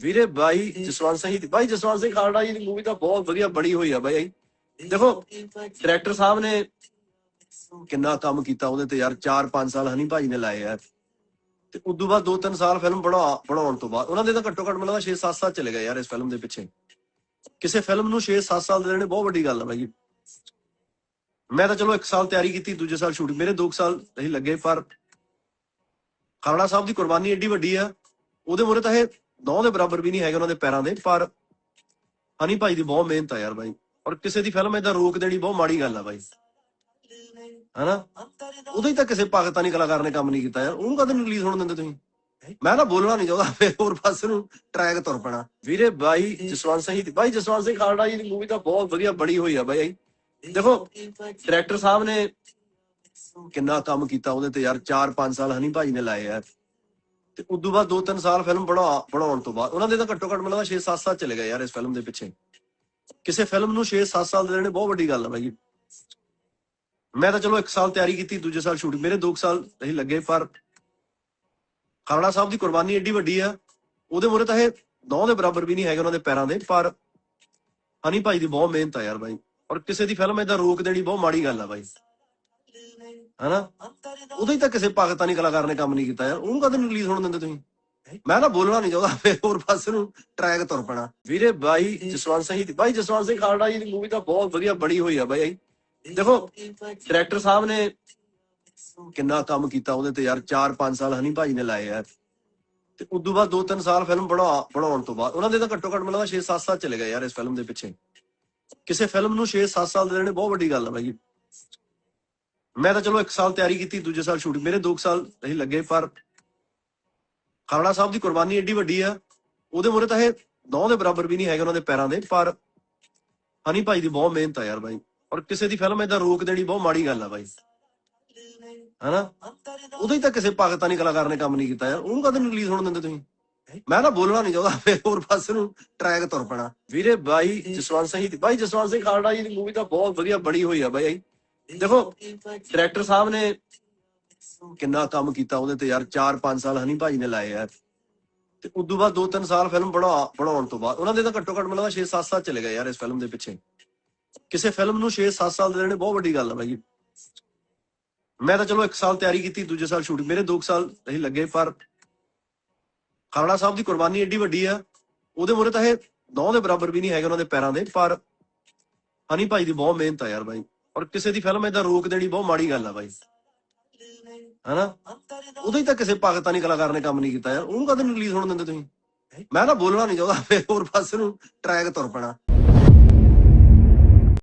ਵੀਰੇ ਬਾਈ ਜਸਵੰਤ ਸਿੰਘ ਜੀ ਬਾਈ ਜਸਵੰਤ ਸਿੰਘ ਖਾਲੜਾ ਜੀ ਦੀ ਮੂਵੀ ਤਾਂ ਬਹੁਤ ਵਧੀਆ ਬਣੀ ਹੋਈ ਆ ਬਾਈ। ਦੇਖੋ ਡਾਇਰੈਕਟਰ ਸਾਹਿਬ ਨੇ ਕਿੰਨਾ ਕੰਮ ਕੀਤਾ ਉਹਦੇ ਤੇ ਯਾਰ 4-5 ਸਾਲ ਹਨੀ ਭਾਜੀ ਨੇ ਲਾਏ ਆ। ਤੇ ਉਦੋਂ ਬਾਅਦ 2-3 ਸਾਲ ਫਿਲਮ ਬਣਾ ਬਣਾਉਣ ਤੋਂ ਬਾਅਦ ਉਹਨਾਂ ਦੇ ਤਾਂ ਘੱਟੋ ਘੱਟ ਮੈਨੂੰ ਲੱਗਦਾ 6-7 ਸਾਲ ਚਲੇ ਗਏ ਯਾਰ ਇਸ ਫਿਲਮ ਦੇ ਪਿੱਛੇ। ਕਿਸੇ ਫਿਲਮ ਨੂੰ 6-7 ਸਾਲ ਦੇ ਦੇਣੇ ਬਹੁਤ ਵੱਡੀ ਗੱਲ ਆ ਬਾਈ। ਮੈਂ ਤਾਂ ਚਲੋ 1 ਸਾਲ ਤਿਆਰੀ ਕੀਤੀ ਦੂਜੇ ਸਾਲ ਸ਼ੂਟ ਮੇਰੇ 2 ਸਾਲ ਨਹੀਂ ਲੱਗੇ ਪਰ ਖਾਲੜਾ ਸਾਹਿਬ ਦੀ ਕੁਰਬਾਨੀ ਏਡੀ ਵੱਡੀ ਆ। ਉਹਦੇ ਮੂਹਰੇ ਤਾਂ ਇਹ ਦੋ ਦੇ ਬਰਾਬਰ ਵੀ ਨਹੀਂ ਹੈਗੇ ਉਹਨਾਂ ਦੇ ਪੈਰਾਂ ਦੇ, ਪਰ ਹਨੀ ਭਾਈ ਦੀ ਬਹੁਤ ਮਿਹਨਤ ਆ ਯਾਰ ਬਾਈ। ਔਰ ਕਿਸੇ ਦੀ ਫਿਲਮ ਏਦਾਂ ਰੋਕ ਦੇਣੀ ਬਹੁਤ ਮਾੜੀ ਗੱਲ ਆ ਬਾਈ। ਹਨਾ? ਉਦੋਂ ਹੀ ਤਾਂ ਕਿਸੇ ਪਾਕਿਸਤਾਨੀ ਕਲਾਕਾਰ ਨੇ ਕੰਮ ਨਹੀਂ ਕੀਤਾ ਯਾਰ। ਉਹਨੂੰ ਕਦੇ ਰਿਲੀਜ਼ ਹੋਣ ਦਿੰਦੇ ਤੁਸੀਂ? ਮੈਂ ਤਾਂ ਬੋਲਣਾ ਨਹੀਂ ਚਾਹੁੰਦਾ, ਫੇਰ ਹੋਰ ਪਾਸੇ ਨੂੰ ਟਰੈਕ ਤੁਰ ਪੈਣਾ। ਵੀਰੇ ਬਾਈ ਜਸਵੰਤ ਸਿੰਘ ਜੀ ਬਾਈ ਜਸਵੰਤ ਸਿੰਘ ਖਾਲੜਾ ਜੀ ਦੀ ਮੂਵੀ ਤਾਂ ਬਹੁਤ ਵਧੀਆ ਬਣੀ ਹੋਈ ਆ ਬਾਈ। ਦੇਖੋ ਡਾਇਰੈਕਟਰ ਸਾਹਿਬ ਨੇ ਕਿੰਨਾ ਕੰਮ ਕੀਤਾ ਉਹਦੇ ਤੇ ਯਾਰ 4-5 ਸਾਲ ਹਨੀ ਭਾਈ ਨੇ ਲਾਏ ਯਾਰ ਤੇ ਉਦੋਂ ਬਾਅਦ 2-3 ਸਾਲ ਫਿਲਮ ਬਣਾ, ਬਣਾਉਣ ਤੋਂ ਬਾਅਦ, ਉਹਨਾਂ ਦੇ ਤਾਂ ਘੱਟੋ ਘੱਟ ਮੈਨੂੰ 6-7 ਸਾਲ ਚਲੇ ਗਏ ਯਾਰ ਇਸ ਫਿਲਮ ਦੇ ਪਿੱਛੇ। ਕਿਸੇ ਫਿਲਮ ਨੂੰ 6-7 ਸਾਲ ਦੇ ਦੇਣੇ ਬਹੁਤ ਵੱਡੀ ਗੱਲ ਆ ਬਾਈ। ਮੈਂ ਤਾਂ ਚਲੋ 1 ਸਾਲ ਤਿਆਰੀ ਕੀਤੀ, ਦੂਜੇ ਸਾਲ ਸ਼ੂਟ ਮੇਰੇ 2 ਸਾਲ ਨਹੀਂ ਲੱਗੇ, ਪਰ ਖਾਲੜਾ ਸਾਹਿਬ ਦੀ ਕੁਰਬਾਨੀ ਏਡੀ ਵੱਡੀ ਆ, ਉਹਦੇ ਮੂਹਰੇ ਤਾਂ ਇਹ ਨੌ ਦੇ ਬਰਾਬਰ ਵੀ ਨਹੀਂ ਹੈਗੇ ਉਹਨਾਂ ਦੇ ਪੈਰਾਂ ਦੇ, ਪਰ ਹਨੀ ਭਾਈ ਦੀ ਬਹੁਤ ਮਿਹਨਤ ਆ ਯਾਰ ਬਾਈ। ਔਰ ਕਿਸੇ ਦੀ ਫਿਲਮ ਏਦਾਂ ਰੋਕ ਦੇਣੀ ਬਹੁਤ ਮਾੜੀ ਗੱਲ ਆ ਬਾਈ। ਹਨਾ? ਉਦੋਂ ਹੀ ਤਾਂ ਕਿਸੇ ਪਾਕਿਸਤਾਨੀ ਕਲਾਕਾਰ ਨੇ ਕੰਮ ਨਹੀਂ ਕੀਤਾ ਯਾਰ। ਉਹਨੂੰ ਕਦੇ ਰਿਲੀਜ਼ ਹੋਣ ਦਿੰਦੇ ਤੁਸੀਂ? ਮੈਂ ਤਾਂ ਬੋਲਣਾ ਨਹੀਂ ਚਾਹੁੰਦਾ ਫੇਰ ਹੋਰ ਪਾਸੇ ਨੂੰ ਟਰੈਕ ਤੁਰ ਪੈਣਾ। ਵੀਰੇ ਬਾਈ ਜਸਵੰਤ ਸਿੰਘ ਜੀ ਬਾਈ ਜਸਵੰਤ ਸਿੰਘ ਖਾਲੜਾ ਜੀ ਦੀ ਮੂਵੀ ਤਾਂ ਬਹੁਤ ਵਧੀਆ ਬਣੀ ਹੋਈ ਆ ਬਾਈ। ਦੇਖੋ ਡਾਇਰੈਕਟਰ ਸਾਹਿਬ ਨੇ ਕਿੰਨਾ ਕੰਮ ਕੀਤਾ ਉਹਦੇ ਤੇ ਯਾਰ 4-5 ਸਾਲ ਹਨੀ ਭਾਜੀ ਨੇ ਲਾਏ ਆ। ਤੇ ਉਦੋਂ ਬਾਅਦ 2-3 ਸਾਲ ਫਿਲਮ ਬਣਾ ਬਣਾਉਣ ਤੋਂ ਬਾਅਦ ਉਹਨਾਂ ਦੇ ਤਾਂ ਘੱਟੋ ਘੱਟ ਮੈਨੂੰ ਲੱਗਦਾ 6-7 ਸਾਲ ਚਲੇ ਗਏ ਯਾਰ ਇਸ ਫਿਲਮ ਦੇ ਪਿੱਛੇ। ਕਿਸੇ ਫਿਲਮ ਨੂੰ 6-7 ਸਾਲ ਦੇ ਦੇਣੇ ਬਹੁਤ ਵੱਡੀ ਗੱਲ ਆ ਬਾਈ। ਮੈਂ ਤਾਂ ਚਲੋ 1 ਸਾਲ ਤਿਆਰੀ ਕੀਤੀ ਦੂਜੇ ਸਾਲ ਸ਼ੂਟ ਮੇਰੇ 2 ਸਾਲ ਨਹੀਂ ਲੱਗੇ ਪਰ ਖਾਲੜਾ ਸਾਹਿਬ ਦੀ ਕੁਰਬਾਨੀ ਏਡੀ ਵੱਡੀ ਆ। ਉਹਦੇ ਮੂਹਰੇ ਤਾਂ ਇਹ ਨੌ ਦੇ ਬਰਾਬਰ ਵੀ ਨਹੀਂ ਹੈਗੇ ਉਹਨਾਂ ਦੇ ਪੈਰਾਂ ਦੇ ਪਰ ਹਨੀ ਭਾਈ ਦੀ ਬਹੁਤ ਮਿਹਨਤ ਆ ਯਾਰ ਬਾਈ। ਔਰ ਕਿਸੇ ਦੀ ਫਿਲਮ ਏਦਾਂ ਰੋਕ ਦੇਣੀ ਬਹੁਤ ਮਾੜੀ ਗੱਲ ਆ ਬਾਈ। ਹਨਾ? ਉਦੋਂ ਹੀ ਤਾਂ ਕਿਸੇ ਪਾਕਿਸਤਾਨੀ ਕਲਾਕਾਰ ਨੇ ਕੰਮ ਨਹੀਂ ਕੀਤਾ ਯਾਰ। ਉਹਨੂੰ ਕਦੇ ਰਿਲੀਜ਼ ਹੋਣ ਦਿੰਦੇ ਤੁਸੀਂ? ਮੈਂ ਤਾਂ ਬੋਲਣਾ ਨਹੀਂ ਚਾਹੁੰਦਾ ਫੇਰ ਹੋਰ ਪਾਸੇ ਨੂੰ ਟਰੈਕ ਤੁਰ ਪੈਣਾ। ਵੀਰੇ ਬਾਈ ਜਸਵੰਤ ਸਿੰਘ ਬਾਈ ਜਸਵੰਤ ਸਿੰਘ ਖਾਲੜਾ ਜੀ ਦੀ ਮੂਵੀ ਤਾਂ ਬਹੁਤ ਵਧੀਆ ਬਣੀ ਹੋਈ ਆ ਬਾਈ। ਦੇਖੋ ਡਾਇਰੈਕਟਰ ਸਾਹਿਬ ਨੇ ਕਿੰਨਾ ਕੰਮ ਕੀਤਾ ਉਹਦੇ ਤੇ ਯਾਰ 4-5 ਸਾਲ ਹਨੀ ਭਾਜੀ ਨੇ ਲਾਏ ਆ। ਤੇ ਉਦੋਂ ਬਾਅਦ 2-3 ਸਾਲ ਫਿਲਮ ਬਣਾ, ਬਣਾਉਣ ਤੋਂ ਬਾਅਦ, ਉਹਨਾਂ ਦੇ ਤਾਂ ਘੱਟੋ ਘੱਟ ਮੈਨੂੰ ਲੱਗਦਾ 6-7 ਸਾਲ ਚਲੇ ਗਏ ਯਾਰ ਇਸ ਫਿਲਮ ਦੇ ਪਿੱਛੇ। ਕਿਸੇ ਫਿਲਮ ਨੂੰ 6-7 ਸਾਲ ਦੇਣੇ ਬਹੁਤ ਵੱਡੀ ਗੱਲ ਆ ਬਾਈ ਮੈਂ ਤਾਂ ਚਲੋ 1 ਸਾਲ ਤਿਆਰੀ ਕੀਤੀ, ਦੂਜੇ ਸਾਲ ਸ਼ੂਟ ਮੇਰੇ 2 ਸਾਲ ਨਹੀਂ ਲੱਗੇ, ਪਰ ਖਾਲੜਾ ਸਾਹਿਬ ਦੀ ਕੁਰਬਾਨੀ ਏਡੀ ਵੱਡੀ ਆ। ਉਹਦੇ ਮੂਹਰੇ ਤਾਂ ਇਹ ਨੌ ਦੇ ਬਰਾਬਰ ਵੀ ਨਹੀਂ ਹੈਗੇ ਉਹਨਾਂ ਦੇ ਪੈਰਾਂ ਦੇ, ਪਰ ਹਨੀ ਭਾਈ ਦੀ ਬਹੁਤ ਮਿਹਨਤ ਆ ਯਾਰ ਬਾਈ ਔਰ ਕਿਸੇ ਦੀ ਫਿਲਮ ਏਦਾਂ ਰੋਕ ਦੇਣੀ ਬਹੁਤ ਮਾੜੀ ਗੱਲ ਆ ਬਾਈ। ਹਨਾ? ਉਦੋਂ ਹੀ ਤਾਂ ਕਿਸੇ ਪਾਕਿਸਤਾਨੀ ਕਲਾਕਾਰ ਨੇ ਕੰਮ ਨਹੀਂ ਕੀਤਾ ਯਾਰ। ਉਹਨੂੰ ਕਦੇ ਰਿਲੀਜ਼ ਹੋਣ ਦਿੰਦੇ ਤੁਸੀਂ? ਮੈਂ ਤਾਂ ਬੋਲਣਾ ਨਹੀਂ ਚਾਹੁੰਦਾ। ਫੇਰ ਹੋਰ ਪਾਸੇ ਨੂੰ ਟਰੈਕ ਤੁਰ ਪੈਣਾ।